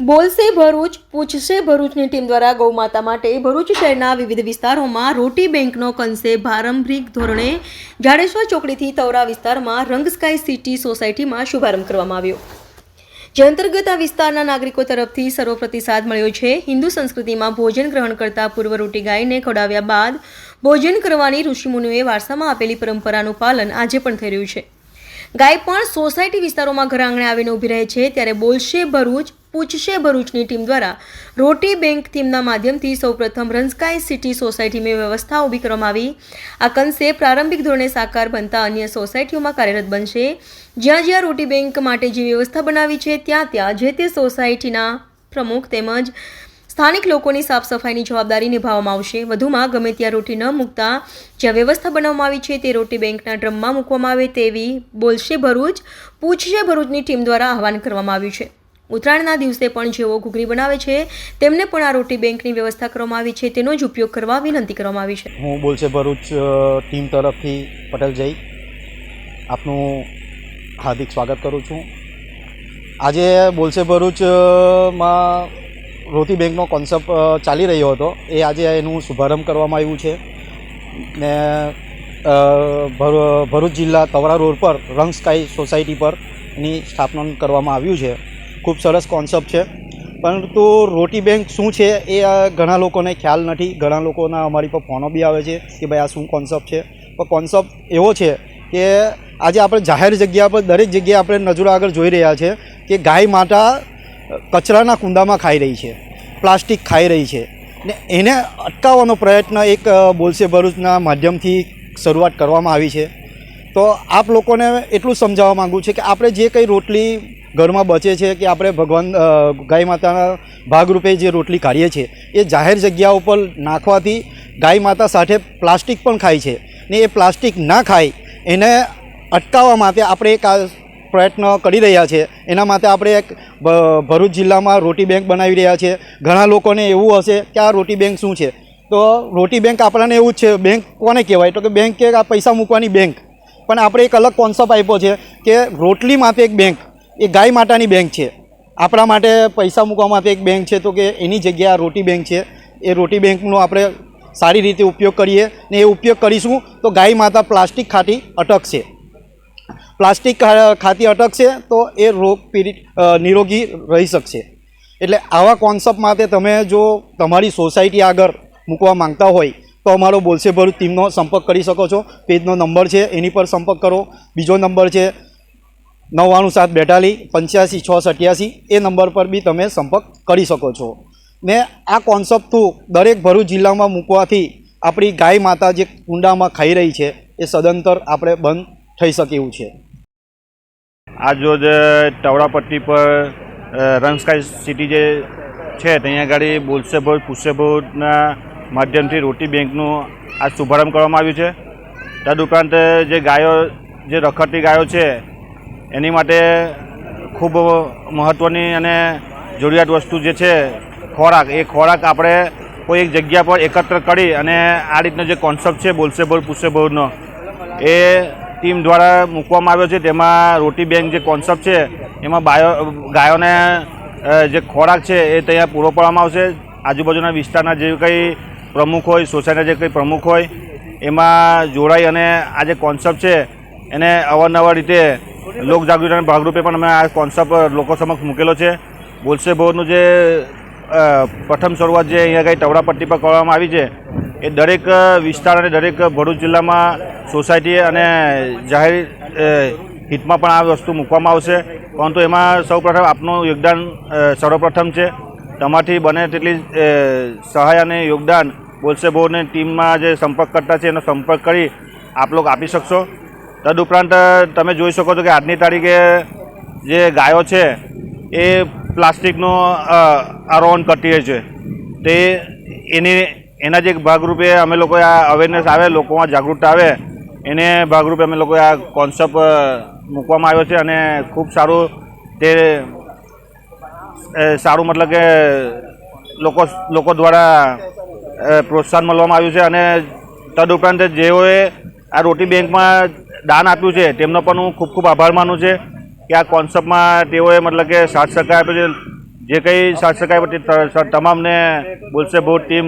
બોલશે ભરૂચ, પૂછશે ભરૂચની ટીમ દ્વારા ગૌમાતા માટે ભરૂચ શહેરના વિવિધ વિસ્તારોમાં રોટી બેંકનો કંસે પ્રારંભિક ધોરણે જાડેશ્વર ચોકડીથી તવરા વિસ્તારમાં રંગ સ્કાય સિટી સોસાયટીમાં શુભારંભ કરવામાં આવ્યો. જે અંતર્ગત આ વિસ્તારના નાગરિકો તરફથી સર્વ પ્રતિસાદ મળ્યો છે. હિન્દુ સંસ્કૃતિમાં ભોજન ગ્રહણ કરતા પૂર્વ રોટી ગાયને ખવડાવ્યા બાદ ભોજન કરવાની ઋષિમુનિઓએ વારસામાં આપેલી પરંપરાનું પાલન આજે પણ થઈ રહ્યું છે. ગાય પણ સોસાયટી વિસ્તારોમાં ઘર આંગણે આવીને ઊભી રહે છે. ત્યારે બોલશે ભરૂચ, પૂછશે ભરૂચની ટીમ દ્વારા રોટી બેંક થીમના માધ્યમથી સૌપ્રથમ રંસ્કાય સિટી સોસાયટીમાં વ્યવસ્થા ઊભી કરવામાં આવી. આ કન્સેપ્ટ પ્રારંભિક ધોરણે સાકાર બનતા અન્ય સોસાયટીઓમાં કાર્યરત બનશે. જ્યાં જ્યાં રોટી બેંક માટે જે વ્યવસ્થા બનાવી છે, ત્યાં ત્યાં જે તે સોસાયટીના પ્રમુખ તેમજ સ્થાનિક લોકોની સાફ સફાઈની જવાબદારી નિભાવવામાં આવશે. વધુમાં ગમે ત્યાં રોટી ન મૂકતા જ્યાં વ્યવસ્થા બનાવવામાં આવી છે તે રોટી બેંકના ડ્રમમાં મૂકવામાં આવે તેવી બોલશે ભરૂચ, પૂછશે ભરૂચની ટીમ દ્વારા આહવાન કરવામાં આવ્યું છે. ઉત્તરાયણના દિવસે પણ જેઓ ઘૂઘરી બનાવે છે, તેમને પણ આ રોટી બેંકની વ્યવસ્થા કરવામાં આવી છે. તેનો જ ઉપયોગ કરવા વિનંતી કરવામાં આવી છે. હું બોલશે ભરૂચ ટીમ તરફથી પટેલ જઈ આપનું હાર્દિક સ્વાગત કરું છું. આજે બોલશે ભરૂચમાં રોટી બેંકનો કોન્સેપ્ટ ચાલી રહ્યો હતો. એ આજે એનું શુભારંભ કરવામાં આવ્યું છે. ને ભરૂચ જિલ્લા તવરા રોડ પર રંગ સ્કાય સોસાયટી પર એની સ્થાપના કરવામાં આવ્યું છે. ખૂબ સરસ કોન્સેપ્ટ છે. પરંતુ રોટી બેંક શું છે એ ઘણા લોકોને ખ્યાલ નથી. ઘણા લોકોના અમારી પર ફોનો બી આવે છે કે ભાઈ આ શું કોન્સેપ્ટ છે. પણ કોન્સેપ્ટ એવો છે કે આજે આપણે જાહેર જગ્યા પર, દરેક જગ્યાએ આપણે નજરો આગળ જોઈ રહ્યા છે કે ગાય, માતા કચરાના કુંડામાં ખાઈ રહી છે, પ્લાસ્ટિક ખાઈ રહી છે. ને એને અટકાવવાનો પ્રયત્ન એક બોલશે ભરૂચના માધ્યમથી શરૂઆત કરવામાં આવી છે. તો આપ લોકોને એટલું સમજાવવા માગું છું કે આપણે જે કંઈ રોટલી ઘરમાં બચે છે કે આપણે ભગવાન ગાય માતાના ભાગરૂપે જે રોટલી કાઢીએ છીએ એ જાહેર જગ્યા ઉપર નાખવાથી ગાય માતા સાથે પ્લાસ્ટિક પણ ખાય છે. ને એ પ્લાસ્ટિક ના ખાય, એને અટકાવવા માટે આપણે એક આ પ્રયત્ન કરી રહ્યા છે. એના માટે આપણે એક ભરૂચ જિલ્લામાં રોટી બેંક બનાવી રહ્યા છે. ઘણા લોકોને એવું હશે કે આ રોટી બેંક શું છે? તો રોટી બેંક આપણાને એવું છે, બેંક કોને કહેવાય? તો કે બેંક કે આ પૈસા મૂકવાની બેંક. પણ આપણે એક અલગ કોન્સેપ્ટ આપ્યો છે કે રોટલી માટે એક બેંક, એ ગાય માતાની બેંક છે. આપણા માટે પૈસા મૂકવા માટે એક બેંક છે. તો કે એની જગ્યાએ રોટી બેંક છે. એ રોટી બેંકનો આપણે સારી રીતે ઉપયોગ કરીએ ને એ ઉપયોગ કરીશું તો ગાય માતા પ્લાસ્ટિક ખાતી અટકશે. પ્લાસ્ટિક ખાતી અટકશે તો એ રોગ નિરોગી રહી શકશે. એટલે આવા કોન્સેપ્ટ માટે તમે જો તમારી સોસાયટી આગળ મૂકવા માંગતા હોય, તો અમારો બોલશે ભરૂચ ટીમનો સંપર્ક કરી શકો છો. પેજનો નંબર છે, એની પર સંપર્ક કરો. બીજો નંબર છે, નવ્વાણું સાત બેતાલીસ પંચ્યાસી, છ સત્યાસી, એ નંબર પર બી તમે સંપર્ક કરી શકો છો. ને આ કોન્સેપ્ટ થ્રુ દરેક ભરૂચ જિલ્લામાં મૂકવાથી આપણી ગાય માતા જે કુંડામાં ખાઈ રહી છે, એ સદંતર આપણે બંધ થઈ શકે એવું છે. આજ રોજ ટવડાપટ્ટી પર રંગસ્કાય સિટી જે છે ત્યાં આગળ બોલશે ભોજ પૂછશે ભોજના માધ્યમથી રોટી બેંકનું આજ શુભારંભ કરવામાં આવ્યું છે. તદુપરાંત જે ગાયો, જે રખડતી ગાયો છે, એની માટે ખૂબ મહત્ત્વની અને જરૂરિયાત વસ્તુ જે છે, ખોરાક. એ ખોરાક આપણે કોઈ એક જગ્યા પર એકત્ર કરી અને આ રીતનો જે કોન્સેપ્ટ છે બોલશે બોલ પૂછશે બોલનો એ ટીમ દ્વારા મૂકવામાં આવ્યો છે. તેમાં રોટી બેંક જે કોન્સેપ્ટ છે, એમાં બાયો, ગાયોને જે ખોરાક છે એ ત્યાં પૂરો પાડવામાં આવશે. આજુબાજુના વિસ્તારના જે કંઈ પ્રમુખ હોય, સોસાયટીના જે કંઈ પ્રમુખ હોય, એમાં જોડાઈ અને આ જે કોન્સેપ્ટ છે, એને અવારનવાર રીતે લોકજાગૃતિના ભાગરૂપે પણ અમે આ કોન્સેપ્ટ લોકો સમક્ષ મૂકેલો છે. બોલશે ભવનનું જે પ્રથમ શરૂઆત જે અહીંયા કંઈ ટવડાપટ્ટી પર કરવામાં આવી છે એ દરેક વિસ્તાર અને દરેક ભરૂચ જિલ્લામાં સોસાયટી અને જાહેર હિતમાં પણ આ વસ્તુ મૂકવામાં આવશે. પરંતુ એમાં સૌપ્રથમ આપનું યોગદાન સર્વપ્રથમ છે. તમારથી બને તેટલી સહાય અને યોગદાન બોલશે બોર્ડની ટીમમાં જે સંપર્ક કરતા છે એનો સંપર્ક કરી આપ લોકો આપી શકશો. તદુપરાંત તમે જોઈ શકો છો કે આજની તારીખે જે ગાયો છે એ પ્લાસ્ટિકનો આરોહણ કરતી હોય છે. તે એની એના જે ભાગરૂપે અમે લોકોએ આ અવેરનેસ આવે, લોકોમાં જાગૃતતા આવે. એને ભાગરૂપે અમે લોકોએ આ કોન્સેપ્ટ મૂકવામાં આવ્યો છે અને ખૂબ સારું તે સારું મતલબ કે લોકો લોકો દ્વારા પ્રોત્સાહન મળવામાં આવ્યું છે અને તદુપરાંત જેઓએ આ રોટી બેંકમાં દાન આપ્યું છે, તેમનો પણ હું ખૂબ ખૂબ આભાર માનું છે કે આ કોન્સેપ્ટમાં તેઓએ મતલબ કે સાથ સહકાર આપ્યો છે. જે કંઈ સાથ સહકાર તમામને બોલશે બહુ ટીમ